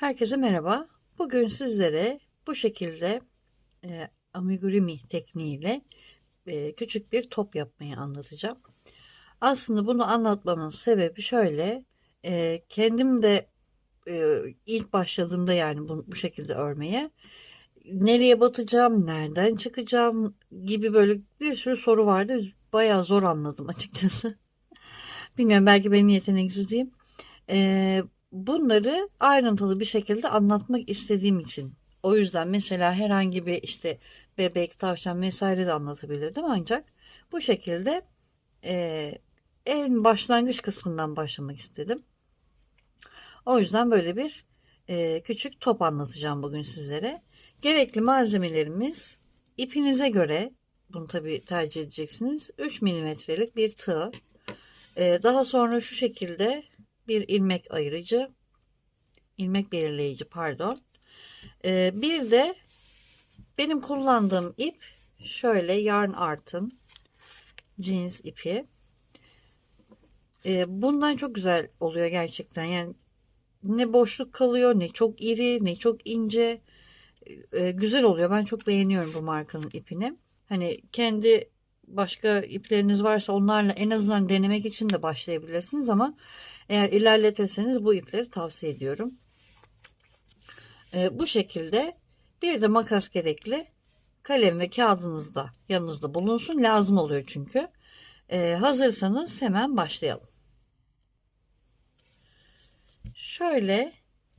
Herkese merhaba. Bugün sizlere bu şekilde e, amigurumi tekniğiyle e, küçük bir top yapmayı anlatacağım. Aslında bunu anlatmamın sebebi şöyle. E, kendim de e, ilk başladığımda yani bu, bu şekilde örmeye nereye batacağım, nereden çıkacağım gibi böyle bir sürü soru vardı. Bayağı zor anladım açıkçası. Bilmiyorum belki benim yeteneksizliğim. E, bunları ayrıntılı bir şekilde anlatmak istediğim için. O yüzden mesela herhangi bir işte bebek, tavşan vesaire de anlatabilirdim ancak bu şekilde e, en başlangıç kısmından başlamak istedim. O yüzden böyle bir e, küçük top anlatacağım bugün sizlere. Gerekli malzemelerimiz ipinize göre bunu tabi tercih edeceksiniz. 3 milimetrelik bir tığ. E, daha sonra şu şekilde bir ilmek ayırıcı, ilmek belirleyici pardon. Ee, bir de benim kullandığım ip şöyle yarn artın jeans ipi. Ee, bundan çok güzel oluyor gerçekten. Yani ne boşluk kalıyor, ne çok iri, ne çok ince. Ee, güzel oluyor. Ben çok beğeniyorum bu markanın ipini. Hani kendi başka ipleriniz varsa onlarla en azından denemek için de başlayabilirsiniz ama eğer ilerletirseniz bu ipleri tavsiye ediyorum. Ee, bu şekilde bir de makas gerekli. Kalem ve kağıdınız da yanınızda bulunsun. Lazım oluyor çünkü. Ee, hazırsanız hemen başlayalım. Şöyle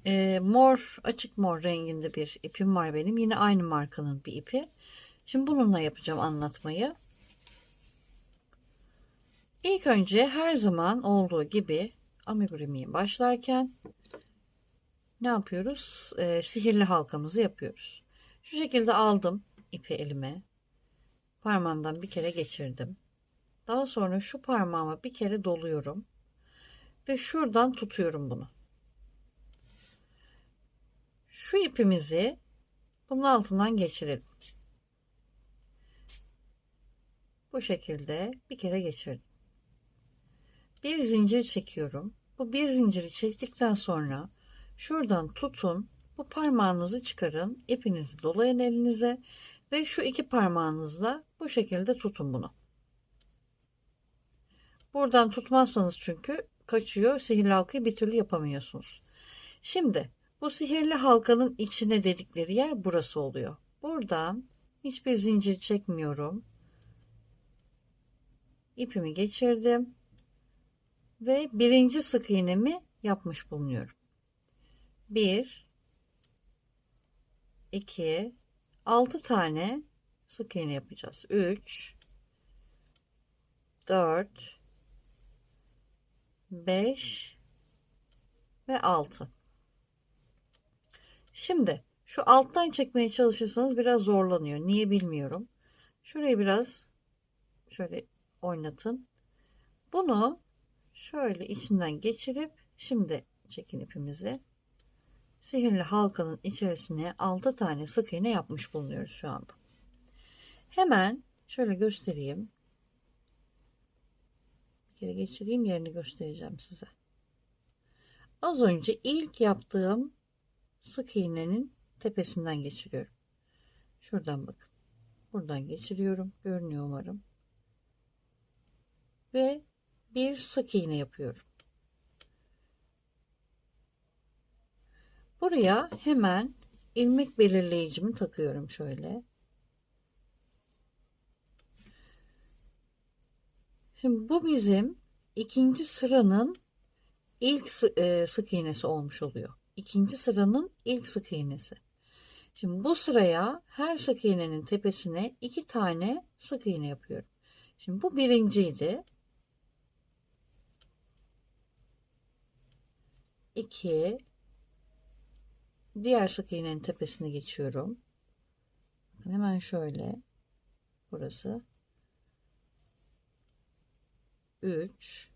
e, mor açık mor renginde bir ipim var benim. Yine aynı markanın bir ipi. Şimdi bununla yapacağım anlatmayı. İlk önce her zaman olduğu gibi amiguramiye başlarken ne yapıyoruz? E, sihirli halkamızı yapıyoruz. Şu şekilde aldım ipi elime. Parmağımdan bir kere geçirdim. Daha sonra şu parmağıma bir kere doluyorum. Ve şuradan tutuyorum bunu. Şu ipimizi bunun altından geçirelim. Bu şekilde bir kere geçirdim bir zincir çekiyorum. Bu bir zinciri çektikten sonra şuradan tutun. Bu parmağınızı çıkarın. ipinizi dolayın elinize ve şu iki parmağınızla bu şekilde tutun bunu. Buradan tutmazsanız çünkü kaçıyor. Sihirli halkayı bir türlü yapamıyorsunuz. Şimdi bu sihirli halkanın içine dedikleri yer burası oluyor. Buradan hiçbir zincir çekmiyorum. İpimi geçirdim ve birinci sık iğnemi yapmış bulunuyorum. 1 2 6 tane sık iğne yapacağız. 3 4 5 ve 6 şimdi şu alttan çekmeye çalışırsanız biraz zorlanıyor niye bilmiyorum şurayı biraz şöyle oynatın bunu şöyle içinden geçirip şimdi çekin ipimizi sihirli halkanın içerisine 6 tane sık iğne yapmış bulunuyoruz şu anda. Hemen şöyle göstereyim. Bir kere geçireyim yerini göstereceğim size. Az önce ilk yaptığım sık iğnenin tepesinden geçiriyorum. Şuradan bakın. Buradan geçiriyorum. Görünüyor umarım. Ve bir sık iğne yapıyorum. Buraya hemen ilmek belirleyicimi takıyorum şöyle. Şimdi bu bizim ikinci sıranın ilk e, sık iğnesi olmuş oluyor. İkinci sıranın ilk sık iğnesi. Şimdi bu sıraya her sık iğnenin tepesine iki tane sık iğne yapıyorum. Şimdi bu birinciydi. 2 diğer sık iğnenin tepesine geçiyorum. Bakın hemen şöyle. Burası. 3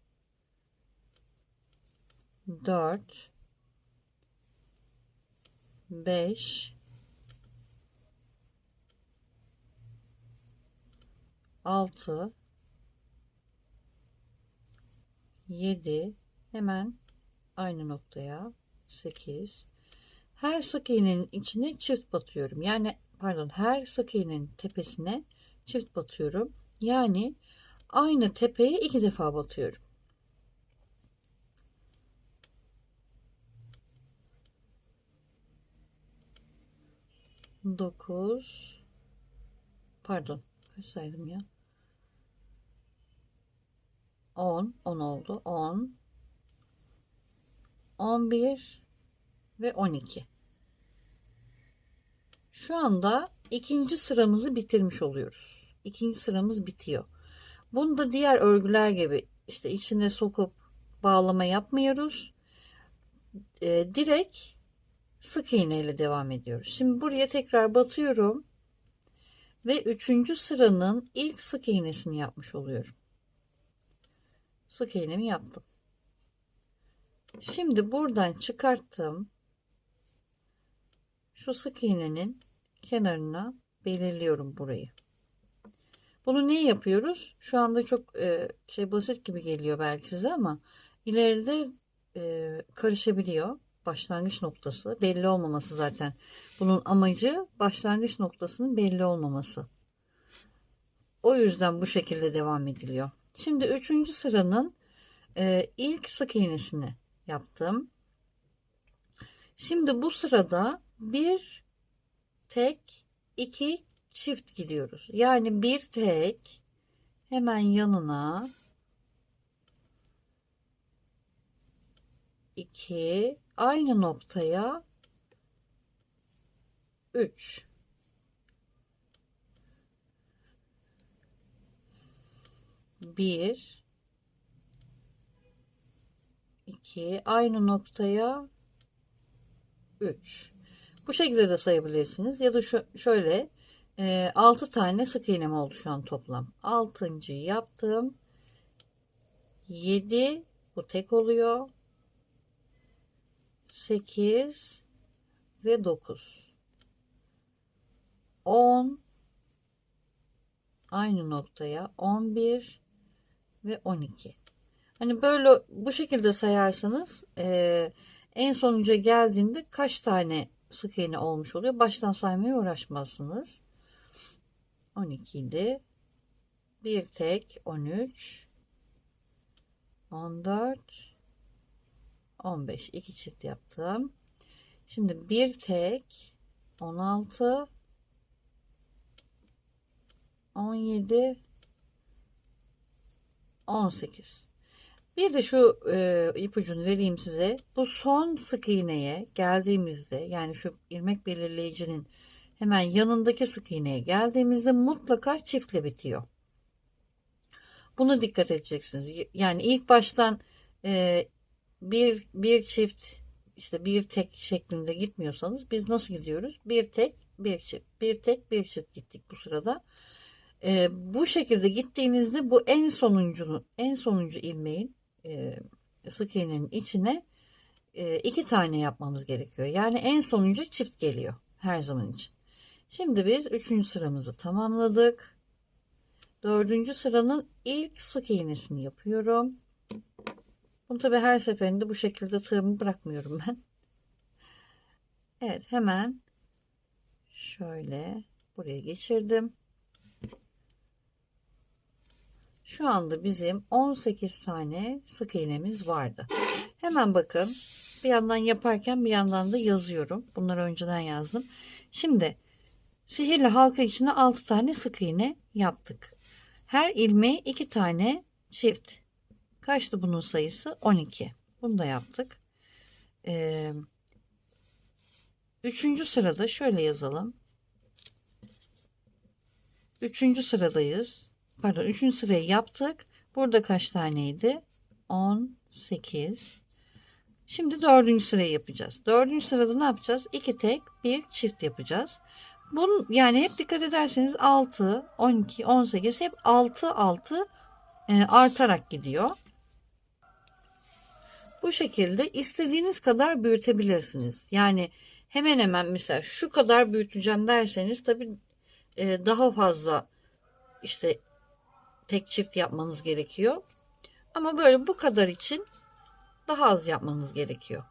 4 5 6 7 hemen aynı noktaya. 8 her sık iğnenin içine çift batıyorum. Yani pardon her sık iğnenin tepesine çift batıyorum. Yani aynı tepeye iki defa batıyorum. Dokuz. Pardon kaç saydım ya? 10 10 oldu. 10 11 ve 12 şu anda ikinci sıramızı bitirmiş oluyoruz. İkinci sıramız bitiyor. Bunu da diğer örgüler gibi işte içine sokup bağlama yapmıyoruz. Ee, direkt sık iğne ile devam ediyoruz. Şimdi buraya tekrar batıyorum ve üçüncü sıranın ilk sık iğnesini yapmış oluyorum. Sık iğnemi yaptım. Şimdi buradan çıkarttım. Şu sık iğnenin kenarına belirliyorum burayı. Bunu ne yapıyoruz? Şu anda çok e, şey basit gibi geliyor belki size ama ileride e, karışabiliyor. Başlangıç noktası belli olmaması zaten. Bunun amacı başlangıç noktasının belli olmaması. O yüzden bu şekilde devam ediliyor. Şimdi üçüncü sıranın e, ilk sık iğnesini yaptım. Şimdi bu sırada bir tek iki çift gidiyoruz. Yani bir tek hemen yanına iki aynı noktaya üç bir 2 aynı noktaya 3 bu şekilde de sayabilirsiniz. Ya da şöyle e, 6 tane sık iğnem oldu şu an toplam. 6. yaptım. 7 bu tek oluyor. 8 ve 9 10 aynı noktaya 11 ve 12 Hani böyle bu şekilde sayarsanız e, en sonuca geldiğinde kaç tane sık iğne olmuş oluyor. Baştan saymaya uğraşmazsınız. 12 idi. Bir tek 13 14 15 iki çift yaptım. Şimdi bir tek 16 17 18 bir de şu e, ipucunu vereyim size. Bu son sık iğneye geldiğimizde yani şu ilmek belirleyicinin hemen yanındaki sık iğneye geldiğimizde mutlaka çiftle bitiyor. Buna dikkat edeceksiniz. Yani ilk baştan e, bir, bir çift işte bir tek şeklinde gitmiyorsanız biz nasıl gidiyoruz? Bir tek bir çift bir tek bir çift gittik bu sırada. E, bu şekilde gittiğinizde bu en sonuncunun en sonuncu ilmeğin e, sık iğnenin içine e, iki tane yapmamız gerekiyor. Yani en sonuncu çift geliyor her zaman için. Şimdi biz üçüncü sıramızı tamamladık. Dördüncü sıranın ilk sık iğnesini yapıyorum. Bunu tabi her seferinde bu şekilde tığımı bırakmıyorum ben. Evet hemen şöyle buraya geçirdim. Şu anda bizim 18 tane sık iğnemiz vardı. Hemen bakın bir yandan yaparken bir yandan da yazıyorum. Bunları önceden yazdım. Şimdi sihirli halka içine 6 tane sık iğne yaptık. Her ilmeğe 2 tane çift. Kaçtı bunun sayısı? 12. Bunu da yaptık. Ee, üçüncü sırada şöyle yazalım. Üçüncü sıradayız pardon 3. sırayı yaptık. Burada kaç taneydi? 18. Şimdi 4. sırayı yapacağız. 4. sırada ne yapacağız? 2 tek, 1 çift yapacağız. Bunun yani hep dikkat ederseniz 6, 12, 18 hep 6 6 e, artarak gidiyor. Bu şekilde istediğiniz kadar büyütebilirsiniz. Yani hemen hemen mesela şu kadar büyüteceğim derseniz tabi e, daha fazla işte tek çift yapmanız gerekiyor. Ama böyle bu kadar için daha az yapmanız gerekiyor.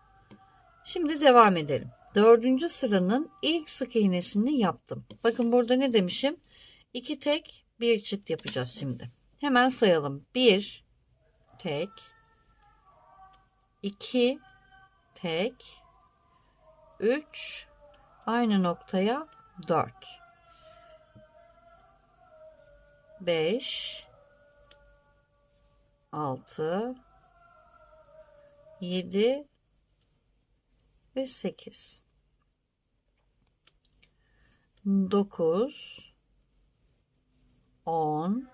Şimdi devam edelim. dördüncü sıranın ilk sık iğnesini yaptım. Bakın burada ne demişim? İki tek bir çift yapacağız şimdi. Hemen sayalım. Bir tek, iki tek, üç aynı noktaya dört, beş, altı, yedi. Ve sekiz, dokuz, on,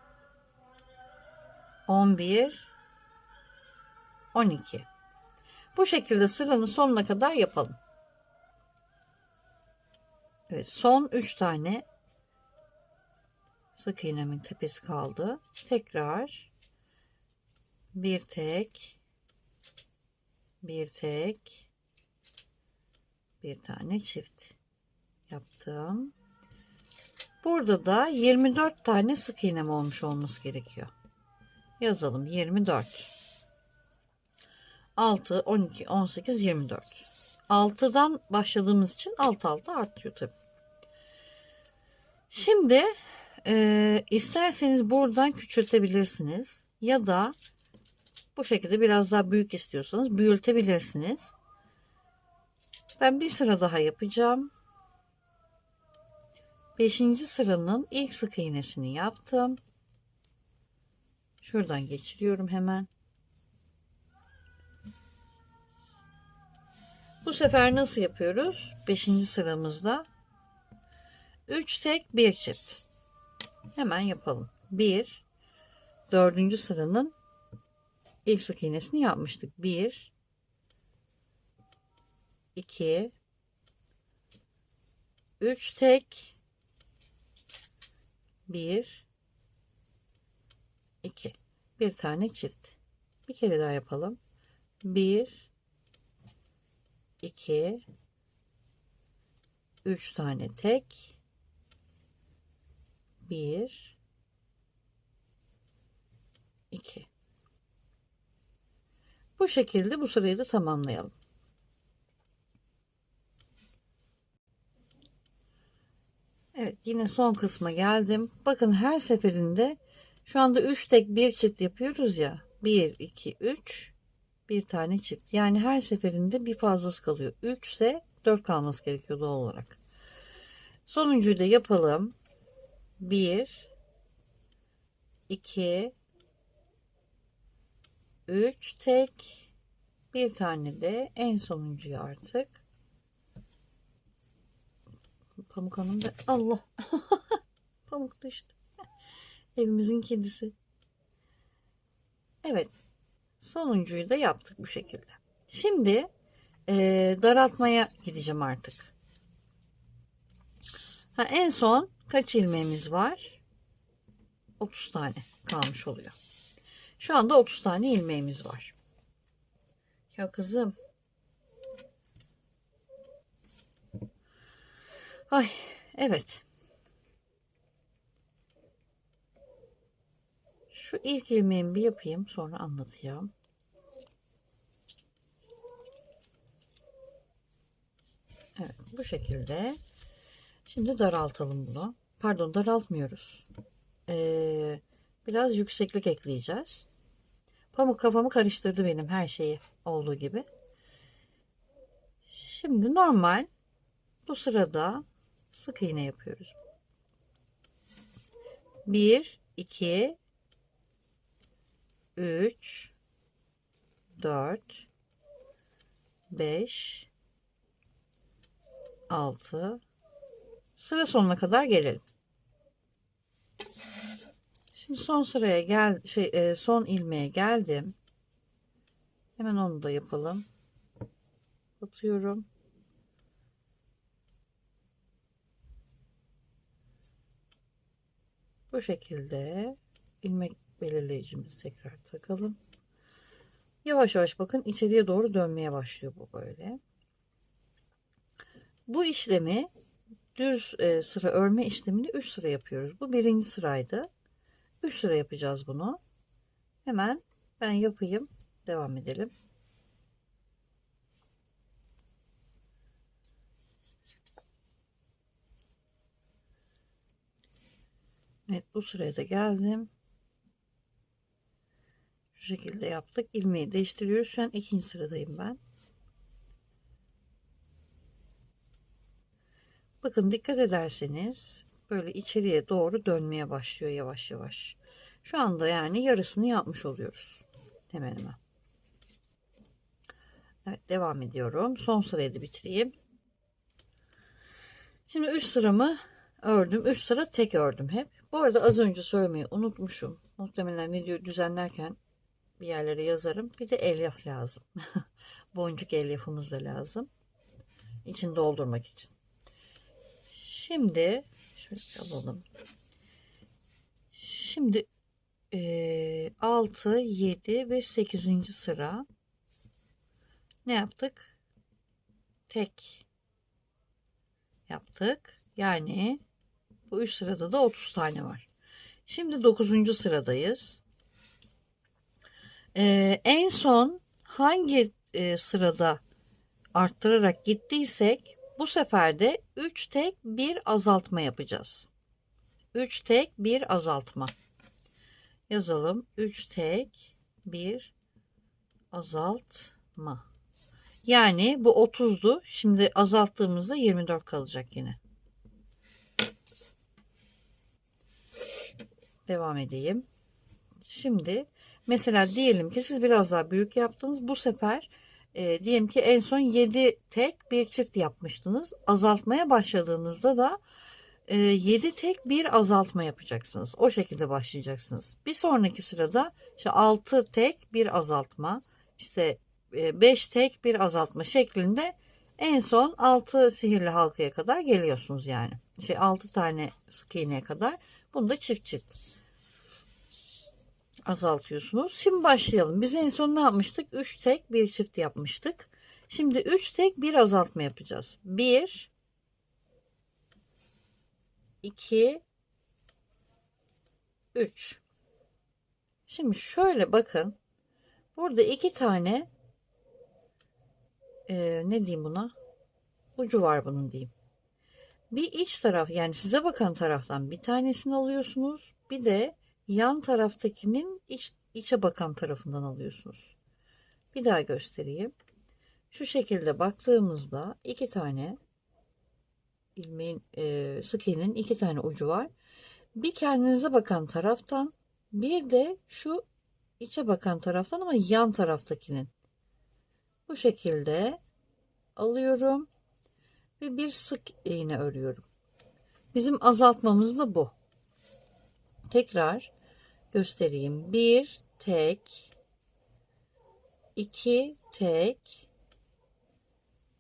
on bir, on iki. Bu şekilde sıranın sonuna kadar yapalım. Evet, son 3 tane sık iğnemin tepesi kaldı. Tekrar bir tek bir tek bir tane çift yaptım. Burada da 24 tane sık iğnem olmuş olması gerekiyor. Yazalım 24. 6, 12, 18, 24. 6'dan başladığımız için alt alta artıyor tabi. Şimdi e, isterseniz buradan küçültebilirsiniz ya da bu şekilde biraz daha büyük istiyorsanız büyütebilirsiniz. Ben bir sıra daha yapacağım. Beşinci sıranın ilk sık iğnesini yaptım. Şuradan geçiriyorum hemen. Bu sefer nasıl yapıyoruz? Beşinci sıramızda 3 tek bir çift. Hemen yapalım. 1 dördüncü sıranın ilk sık iğnesini yapmıştık. 1 2 3 tek 1 2 bir tane çift. Bir kere daha yapalım. 1 2 3 tane tek 1 2 Bu şekilde bu sırayı da tamamlayalım. Evet yine son kısma geldim. Bakın her seferinde şu anda 3 tek bir çift yapıyoruz ya. 1 2 3 bir tane çift. Yani her seferinde bir fazlası kalıyor. 3 ise 4 kalması gerekiyor doğal olarak. Sonuncuyu da yapalım. 1 2 3 tek bir tane de en sonuncuyu artık Pamuk Hanım da Allah Pamuk düştü. Evimizin kedisi. Evet Sonuncuyu da yaptık bu şekilde. Şimdi e, daraltmaya gideceğim artık. Ha, en son kaç ilmeğimiz var? 30 tane kalmış oluyor. Şu anda 30 tane ilmeğimiz var. Ya kızım. Ay evet. Şu ilk ilmeğimi bir yapayım sonra anlatacağım. Evet bu şekilde. Şimdi daraltalım bunu. Pardon daraltmıyoruz. Ee, biraz yükseklik ekleyeceğiz. Pamuk kafamı karıştırdı benim her şeyi olduğu gibi. Şimdi normal bu sırada sık iğne yapıyoruz. 1 2 3 4 5 6 sıra sonuna kadar gelelim. Şimdi son sıraya gel şey e, son ilmeğe geldim. Hemen onu da yapalım. Batıyorum. Bu şekilde ilmek belirleyicimizi tekrar takalım. Yavaş yavaş bakın içeriye doğru dönmeye başlıyor bu böyle. Bu işlemi düz e, sıra örme işlemini 3 sıra yapıyoruz. Bu birinci sıraydı. 3 sıra yapacağız bunu. Hemen ben yapayım. Devam edelim. Evet bu sıraya da geldim. Şu şekilde yaptık. İlmeği değiştiriyoruz. Şu an ikinci sıradayım ben. Bakın dikkat ederseniz böyle içeriye doğru dönmeye başlıyor yavaş yavaş. Şu anda yani yarısını yapmış oluyoruz. Hemen hemen. Evet devam ediyorum. Son sırayı da bitireyim. Şimdi 3 sıramı ördüm. 3 sıra tek ördüm hep. Bu arada az önce söylemeyi unutmuşum. Muhtemelen videoyu düzenlerken bir yerlere yazarım. Bir de elyaf lazım. Boncuk elyafımız da lazım. İçini doldurmak için. Şimdi şöyle alalım. Şimdi e, 6, 7 ve 8. sıra ne yaptık? Tek yaptık. Yani bu 3 sırada da 30 tane var. Şimdi 9. sıradayız. Ee, en son hangi e, sırada arttırarak gittiysek bu sefer de 3 tek bir azaltma yapacağız. 3 tek bir azaltma. Yazalım. 3 tek bir azaltma. Yani bu 30'du. Şimdi azalttığımızda 24 kalacak yine. Devam edeyim. Şimdi mesela diyelim ki siz biraz daha büyük yaptınız. Bu sefer e, diyelim ki en son 7 tek bir çift yapmıştınız. Azaltmaya başladığınızda da e, 7 tek bir azaltma yapacaksınız. O şekilde başlayacaksınız. Bir sonraki sırada işte 6 tek bir azaltma, işte 5 tek bir azaltma şeklinde en son 6 sihirli halkaya kadar geliyorsunuz yani. Şey 6 tane sık iğneye kadar. Bunu da çift çift azaltıyorsunuz. Şimdi başlayalım. Biz en son ne yapmıştık? 3 tek bir çift yapmıştık. Şimdi 3 tek bir azaltma yapacağız. 1 2 3 Şimdi şöyle bakın. Burada iki tane e, ne diyeyim buna? Ucu var bunun diyeyim. Bir iç taraf yani size bakan taraftan bir tanesini alıyorsunuz. Bir de yan taraftakinin iç, içe bakan tarafından alıyorsunuz. Bir daha göstereyim. Şu şekilde baktığımızda iki tane ilmeğin e, sık iğnenin iki tane ucu var. Bir kendinize bakan taraftan bir de şu içe bakan taraftan ama yan taraftakinin. Bu şekilde alıyorum ve bir sık iğne örüyorum. Bizim azaltmamız da bu. Tekrar göstereyim. Bir tek, iki tek,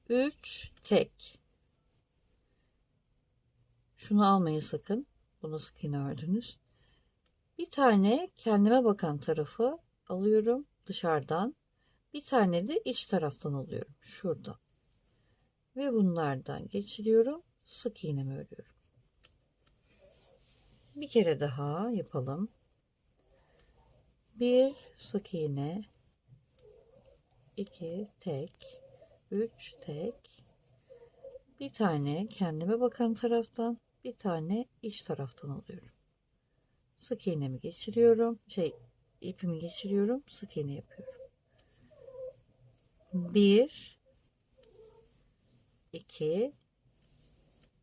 üç tek. Şunu almayın sakın. Bunu sık iğne ördünüz. Bir tane kendime bakan tarafı alıyorum dışarıdan. Bir tane de iç taraftan alıyorum. Şuradan. Ve bunlardan geçiriyorum. Sık iğnemi örüyorum. Bir kere daha yapalım. Bir sık iğne, iki tek, üç tek, bir tane kendime bakan taraftan, bir tane iç taraftan alıyorum. Sık iğnemi geçiriyorum. Şey ipimi geçiriyorum. Sık iğne yapıyorum. 1 2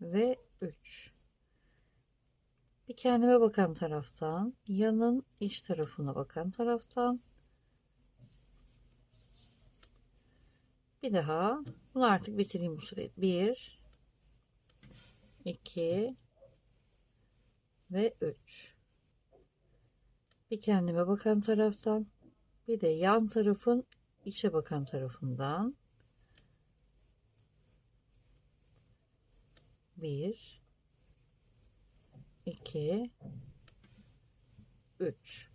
ve 3 bir kendime bakan taraftan yanın iç tarafına bakan taraftan. Bir daha bunu artık bitireyim bu sırayı 1 2 ve 3 bir kendime bakan taraftan bir de yan tarafın içe bakan tarafından. Bir iki üç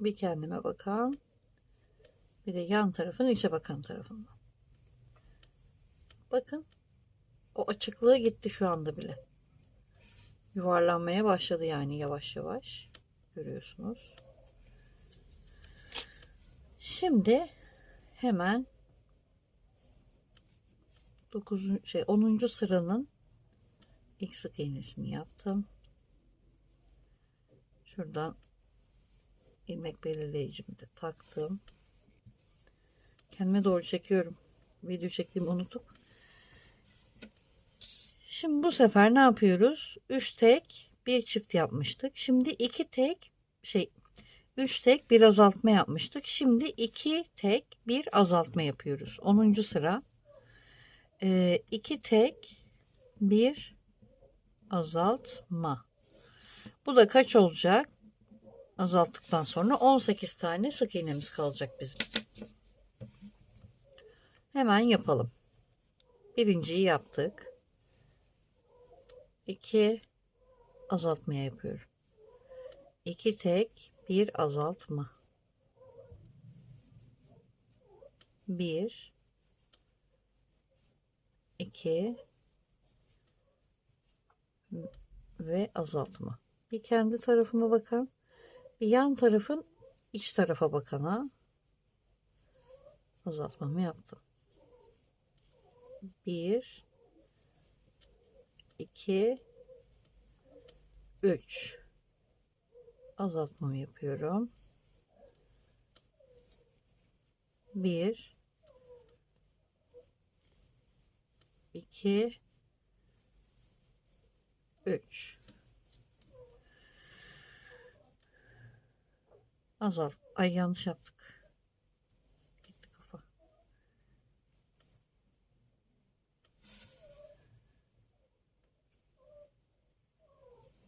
bir kendime bakan bir de yan tarafın içe bakan tarafından bakın o açıklığı gitti şu anda bile yuvarlanmaya başladı yani yavaş yavaş görüyorsunuz. Şimdi hemen 9 şey 10. sıranın ilk sık iğnesini yaptım. Şuradan ilmek belirleyicimi de taktım. Kendime doğru çekiyorum. Video çektiğimi unutup. Şimdi bu sefer ne yapıyoruz? 3 tek bir çift yapmıştık. Şimdi 2 tek şey 3 tek bir azaltma yapmıştık. Şimdi 2 tek bir azaltma yapıyoruz. 10. sıra. 2 tek bir azaltma. Bu da kaç olacak? Azalttıktan sonra 18 tane sık iğnemiz kalacak bizim. Hemen yapalım. Birinciyi yaptık. 2 azaltmaya yapıyorum. 2 tek bir azaltma. 1 2 ve azaltma. Bir kendi tarafıma bakan, bir yan tarafın iç tarafa bakana azaltmamı yaptım. 1 2 3 azaltmamı yapıyorum. 1 2 3 azalt ay yanlış yaptık. Gitti kafa.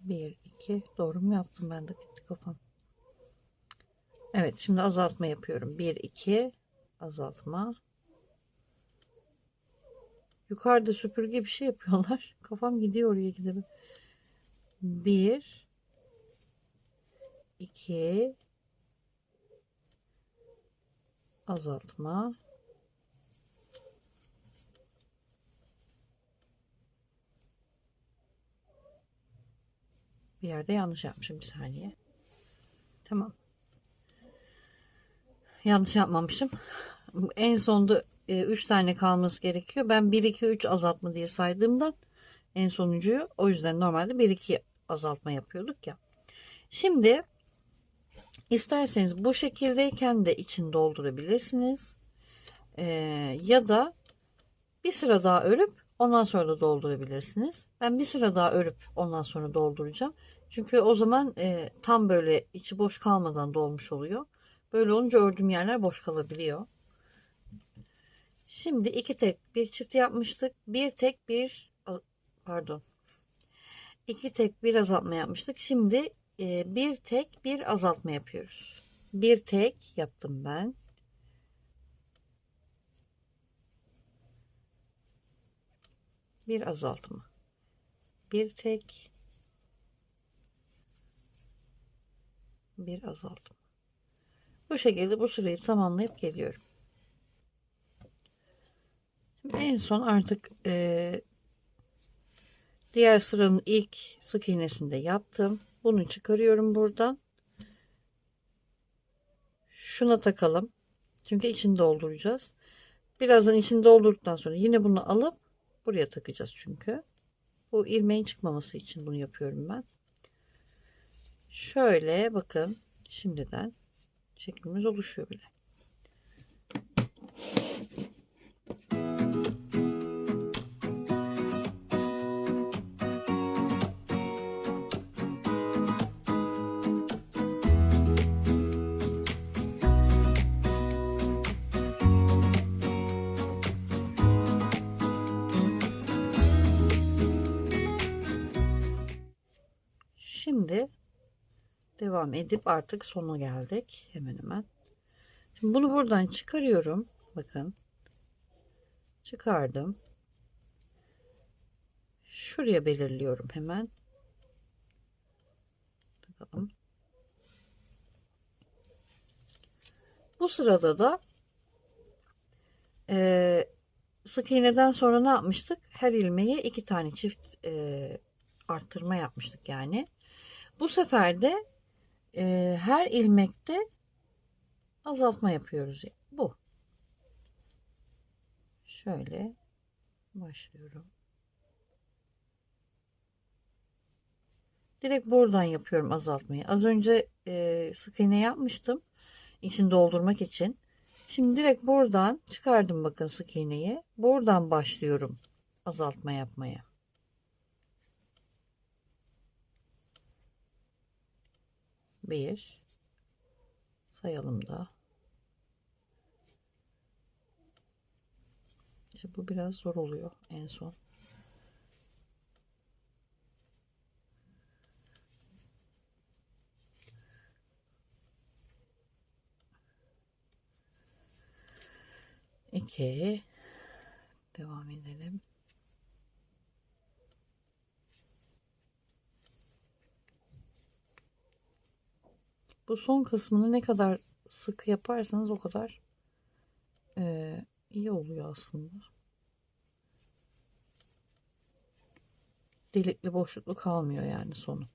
Bir iki. Doğru mu yaptım ben de? Gitti kafam. Evet şimdi azaltma yapıyorum. 1 2 azaltma. Yukarıda süpürge bir şey yapıyorlar. Kafam gidiyor oraya gidip. Bir, iki, azaltma. Bir yerde yanlış yapmışım bir saniye. Tamam. Yanlış yapmamışım. En sonda 3 tane kalması gerekiyor. Ben 1 2 3 azaltma diye saydığımdan en sonuncuyu o yüzden normalde 1 2 azaltma yapıyorduk ya. Şimdi isterseniz bu şekildeyken de için doldurabilirsiniz. Ee, ya da bir sıra daha örüp ondan sonra da doldurabilirsiniz. Ben bir sıra daha örüp ondan sonra dolduracağım. Çünkü o zaman e, tam böyle içi boş kalmadan dolmuş oluyor. Böyle olunca ördüğüm yerler boş kalabiliyor. Şimdi iki tek bir çift yapmıştık. Bir tek bir pardon. İki tek bir azaltma yapmıştık. Şimdi e, bir tek bir azaltma yapıyoruz. Bir tek yaptım ben. Bir azaltma. Bir tek bir azaltma. Bu şekilde bu sırayı tamamlayıp geliyorum. En son artık e, diğer sıranın ilk sık iğnesini de yaptım. Bunu çıkarıyorum buradan. Şuna takalım. Çünkü içini dolduracağız. Birazdan içini doldurduktan sonra yine bunu alıp buraya takacağız çünkü. Bu ilmeğin çıkmaması için bunu yapıyorum ben. Şöyle bakın şimdiden şeklimiz oluşuyor bile. Şimdi devam edip artık sona geldik. Hemen hemen. Şimdi bunu buradan çıkarıyorum. Bakın. Çıkardım. Şuraya belirliyorum hemen. Bakalım. Bu sırada da e, sık iğneden sonra ne yapmıştık? Her ilmeğe iki tane çift e, arttırma yapmıştık yani. Bu sefer de e, her ilmekte azaltma yapıyoruz. Bu. Şöyle başlıyorum. Direkt buradan yapıyorum azaltmayı. Az önce e, sık iğne yapmıştım. İçini doldurmak için. Şimdi direkt buradan çıkardım bakın sık iğneyi. Buradan başlıyorum azaltma yapmaya. Bir. Sayalım da. İşte bu biraz zor oluyor en son. İki. Devam edelim. Bu son kısmını ne kadar sık yaparsanız o kadar eee, iyi oluyor aslında. Delikli boşluklu kalmıyor yani sonu.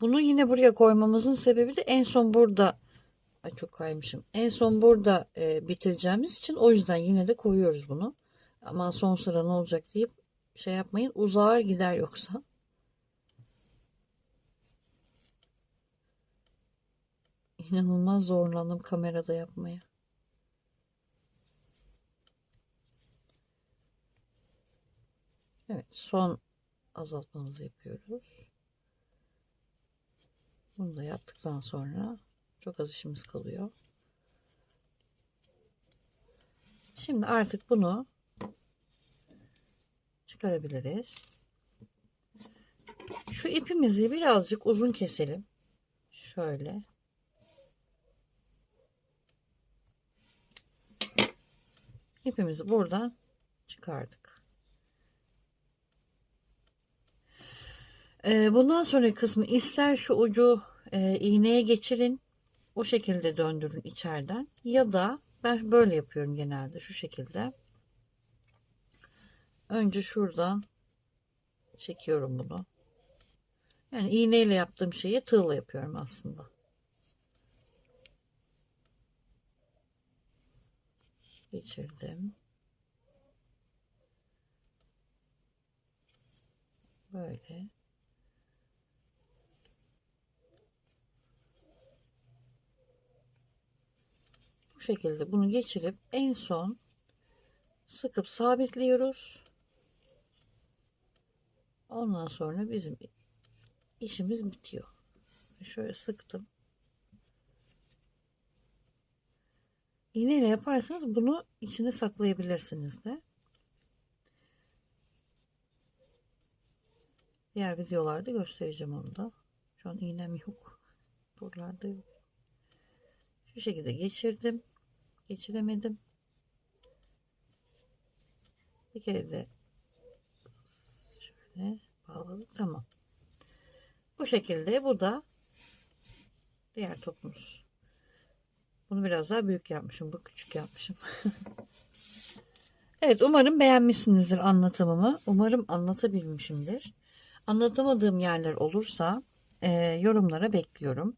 Bunu yine buraya koymamızın sebebi de en son burada Ay çok kaymışım. En son burada e, bitireceğimiz için o yüzden yine de koyuyoruz bunu. Aman son sıra ne olacak deyip şey yapmayın. Uzar gider yoksa. İnanılmaz zorlandım kamerada yapmaya. Evet son azaltmamızı yapıyoruz. Bunu da yaptıktan sonra çok az işimiz kalıyor. Şimdi artık bunu çıkarabiliriz. Şu ipimizi birazcık uzun keselim. Şöyle. İpimizi buradan çıkardık. Ee, bundan sonraki kısmı ister şu ucu e, iğneye geçirin. O şekilde döndürün içeriden. Ya da ben böyle yapıyorum genelde şu şekilde. Önce şuradan çekiyorum bunu. Yani iğneyle yaptığım şeyi tığla yapıyorum aslında. Geçirdim. Böyle. Bu şekilde bunu geçirip en son sıkıp sabitliyoruz. Ondan sonra bizim işimiz bitiyor. Şöyle sıktım. İğneyle yaparsanız bunu içine saklayabilirsiniz de. Diğer videolarda göstereceğim onu da. Şu an iğnem yok. Buralarda yok. Şu şekilde geçirdim. Geçiremedim. Bir kere de şöyle bağladık. Tamam. Bu şekilde bu da diğer topumuz. Bunu biraz daha büyük yapmışım. Bu küçük yapmışım. evet umarım beğenmişsinizdir anlatımımı. Umarım anlatabilmişimdir. Anlatamadığım yerler olursa e, yorumlara bekliyorum.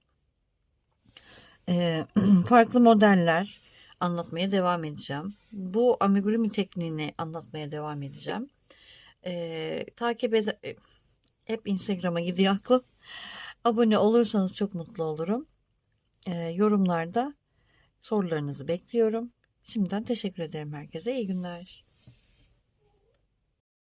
E, farklı modeller anlatmaya devam edeceğim. Bu amigurumi tekniğini anlatmaya devam edeceğim. E, takip ed e, hep Instagram'a gidiyor aklım. Abone olursanız çok mutlu olurum. E, yorumlarda sorularınızı bekliyorum. Şimdiden teşekkür ederim herkese. İyi günler.